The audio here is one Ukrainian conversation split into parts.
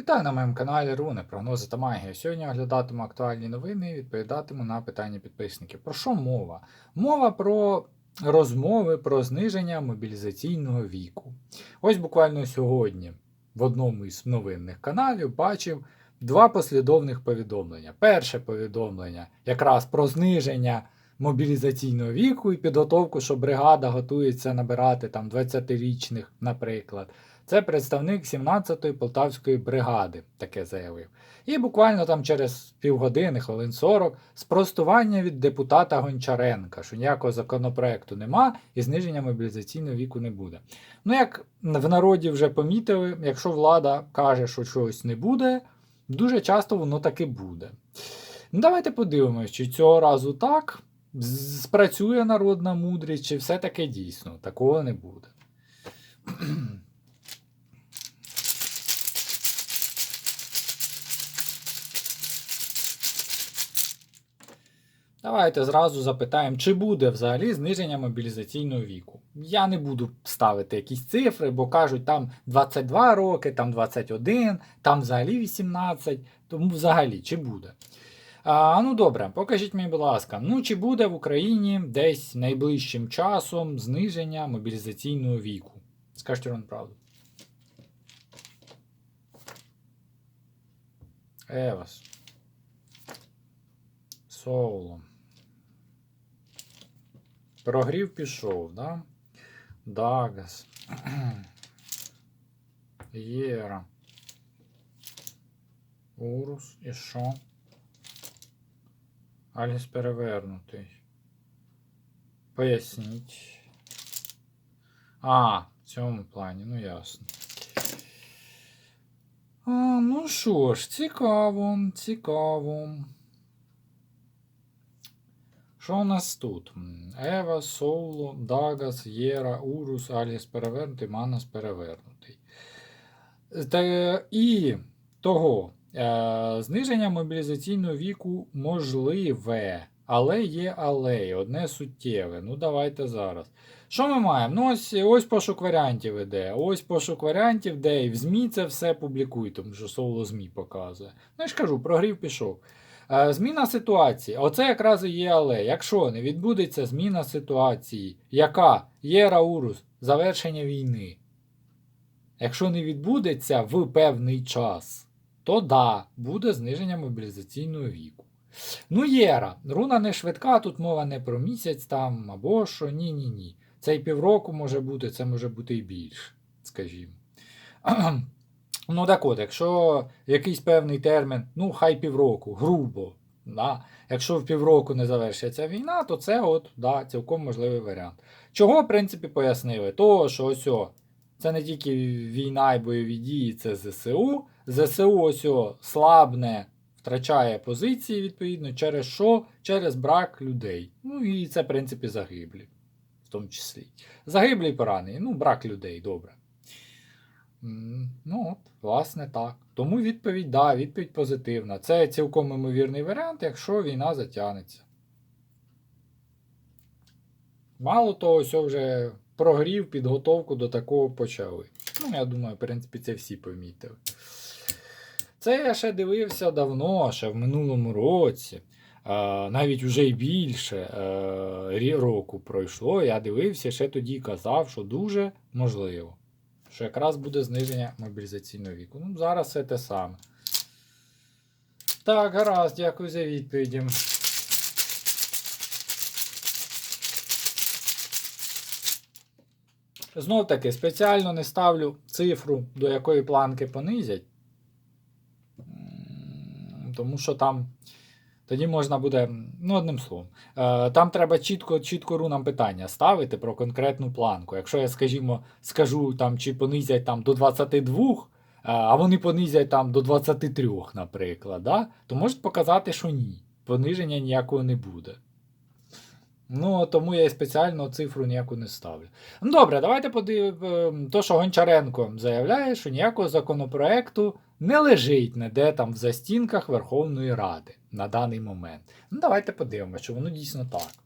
Вітаю на моєму каналі Руни, прогнози та магія. Сьогодні оглядатиму актуальні новини і відповідатиму на питання підписників. Про що мова? Мова про розмови про зниження мобілізаційного віку. Ось буквально сьогодні в одному із новинних каналів бачив два послідовних повідомлення. Перше повідомлення якраз про зниження мобілізаційного віку і підготовку, що бригада готується набирати там 20-річних, наприклад. Це представник 17-ї полтавської бригади, таке заявив. І буквально там через півгодини, хвилин 40, спростування від депутата Гончаренка, що ніякого законопроекту нема і зниження мобілізаційного віку не буде. Ну, як в народі вже помітили, якщо влада каже, що чогось не буде, дуже часто воно таки буде. Ну, давайте подивимося, чи цього разу так спрацює народна мудрість, чи все таки дійсно такого не буде. Давайте зразу запитаємо, чи буде взагалі зниження мобілізаційного віку. Я не буду ставити якісь цифри, бо кажуть, там 22 роки, там 21, там взагалі 18, тому взагалі чи буде. А, ну добре, покажіть мені, будь ласка, ну чи буде в Україні десь найближчим часом зниження мобілізаційного віку? Скажіть вам правду. Евас. Соло. Прогрів пішов, да? Дагас. Єра. Урус. І що? Альгіс перевернутий. Поясніть. А, в цьому плані, ну ясно. А, ну що ж, цікаво, цікаво. Що у нас тут? Ева, Соуло, Дагас, Єра, Урус, Аліс перевернутий, Манас перевернутий. Та, і того, е, зниження мобілізаційного віку можливе, але є але, одне суттєве. Ну, давайте зараз. Що ми маємо? Ну, ось, ось пошук варіантів іде. Ось пошук варіантів, де і в ЗМІ це все публікує, тому що соло ЗМІ показує. Ну, я ж кажу, прогрів пішов. Е, Зміна ситуації. Оце якраз і є але. Якщо не відбудеться зміна ситуації, яка є Раурус, завершення війни. Якщо не відбудеться в певний час, то да, буде зниження мобілізаційного віку. Ну, Єра, руна не швидка, тут мова не про місяць там або що, ні-ні ні. Це і півроку може бути, це може бути і більше, скажімо. Ну так от, якщо якийсь певний термін, ну хай півроку, грубо. Да? Якщо в півроку не завершиться війна, то це от, да, цілком можливий варіант. Чого, в принципі, пояснили? Того, що ось це не тільки війна і бойові дії, це ЗСУ. ЗСУ ось о, слабне, втрачає позиції, відповідно, через що? Через брак людей. Ну і це, в принципі, загиблі, в тому числі. Загиблі і поранені, ну, брак людей, добре. Ну, от, власне, так. Тому відповідь, да, відповідь позитивна. Це цілком ймовірний варіант, якщо війна затягнеться. Мало того, ось вже прогрів, підготовку до такого почали. Ну, я думаю, в принципі, це всі помітили. Це я ще дивився давно, ще в минулому році. Навіть вже й більше е, року пройшло. Я дивився, ще тоді казав, що дуже можливо що якраз буде зниження мобілізаційного віку. Ну, зараз все те саме. Так, гаразд, дякую за відповіді. Знов таки, спеціально не ставлю цифру, до якої планки понизять. Тому що там. Тоді можна буде, ну, одним словом. Е, там треба чітко, чітко рунам питання ставити про конкретну планку. Якщо я, скажімо, скажу, там, чи понизять там, до 22, е, а вони понизять там, до 23, наприклад, да? то можуть показати, що ні. Пониження ніякого не буде. Ну, тому я і спеціально цифру ніяку не ставлю. Ну, добре, давайте подивимо. То, що Гончаренко заявляє, що ніякого законопроекту не лежить ніде там в застінках Верховної Ради на даний момент. Ну, давайте подивимося, що воно дійсно так.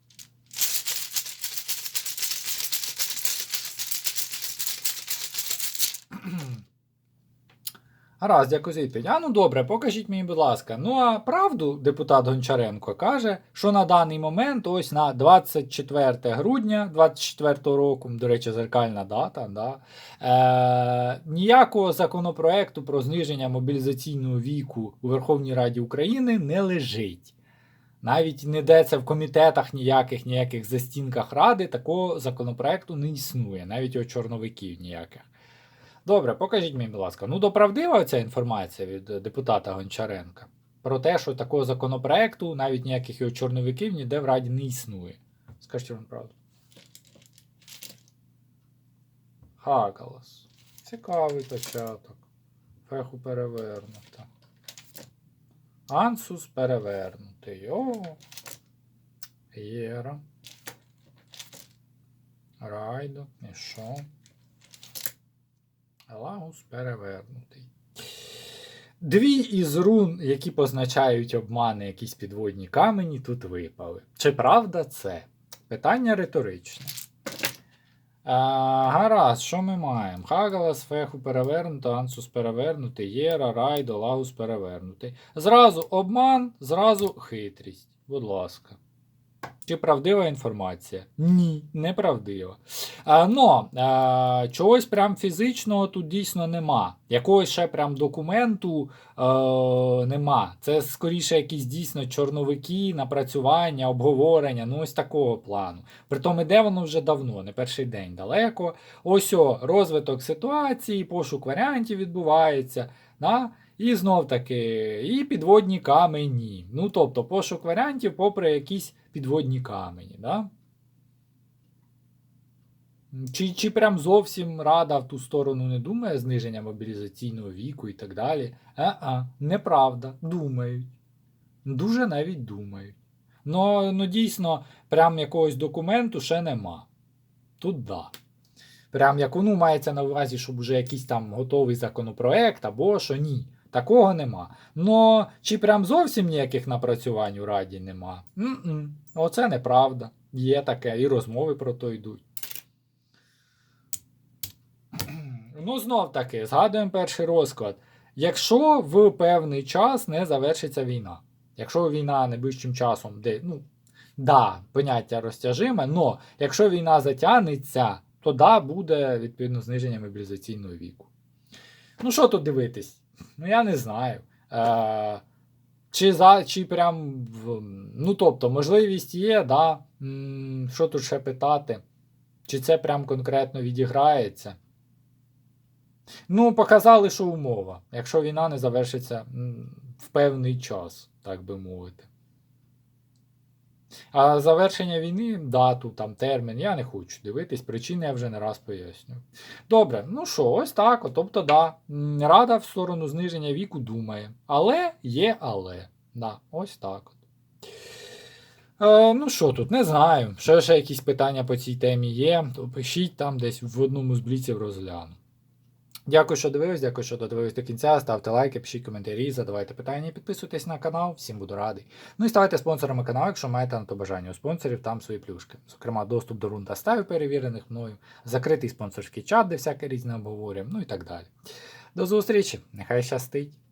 Гаразд, дякую за відповідь. А ну добре, покажіть мені, будь ласка. Ну а правду депутат Гончаренко каже, що на даний момент, ось на 24 грудня 24 року, до речі, зеркальна дата, да, е, ніякого законопроекту про зниження мобілізаційного віку у Верховній Раді України не лежить. Навіть не йдеться в комітетах ніяких, ніяких застінках ради, такого законопроекту не існує, навіть у чорновиків ніяких. Добре, покажіть мені, будь ласка. Ну, доправдива ця інформація від е, депутата Гончаренка про те, що такого законопроекту, навіть ніяких його чорновиків ніде в Раді не існує. Скажіть вам правду. Хагалас. Цікавий початок. Феху перевернута. Ансус перевернутий. О. Єра. Райдо. І що? Лагус перевернутий. Дві із рун, які позначають обмани якісь підводні камені, тут випали. Чи правда це? Питання риторичне. А, гаразд, що ми маємо? Хагалас, феху перевернуто, ансус перевернутий, Єра, Райдо, Лагус перевернутий. Зразу обман, зразу хитрість. Будь ласка. Чи правдива інформація? Ні, неправдива. А, а, чогось прям фізичного тут дійсно нема. Якогось ще прям документу е, нема. Це скоріше якісь дійсно чорновики, напрацювання, обговорення, ну ось такого плану. Притом іде воно вже давно, не перший день далеко. Ось о, розвиток ситуації, пошук варіантів відбувається. Да? І знов таки, і підводні камені. Ну, тобто, пошук варіантів, попри якісь підводні камені. Да? Чи, чи прям зовсім рада в ту сторону не думає зниження мобілізаційного віку і так далі? А-а, неправда, думають. Дуже навіть думають. Ну, ну дійсно, прям якогось документу ще нема. Тут да. Прям як ну, мається на увазі, щоб вже якийсь там готовий законопроект або що ні. Такого нема. Но чи прям зовсім ніяких напрацювань у Раді нема? М-м. Оце неправда. Є таке, і розмови про то йдуть. Ну, знов таки, згадуємо перший розклад. Якщо в певний час не завершиться війна, якщо війна найближчим часом, де, ну, да, поняття розтяжиме, но якщо війна затягнеться, то да, буде відповідно зниження мобілізаційного віку. Ну, що тут дивитись? Ну, я не знаю. Е, чи, за, чи прям. Ну, тобто, можливість є, да. Що тут ще питати? Чи це прям конкретно відіграється? Ну, показали, що умова. Якщо війна не завершиться в певний час, так би мовити. А завершення війни, дату, там, термін, я не хочу дивитись, причини я вже не раз пояснюю. Добре, ну що, ось так. от, Тобто, да, рада в сторону зниження віку думає. Але є але. Да, ось так. От. Е, ну що тут, не знаю. Ще, ще якісь питання по цій темі є, то пишіть там десь в одному з бліців розгляну. Дякую, що дивились, дякую, що додивились до кінця. Ставте лайки, пишіть коментарі, задавайте питання, підписуйтесь на канал, всім буду радий. Ну і ставайте спонсорами каналу, якщо маєте на то бажання. У спонсорів там свої плюшки. Зокрема, доступ до рунда став перевірених мною, закритий спонсорський чат, де всяке різне обговорюємо, ну і так далі. До зустрічі, нехай щастить!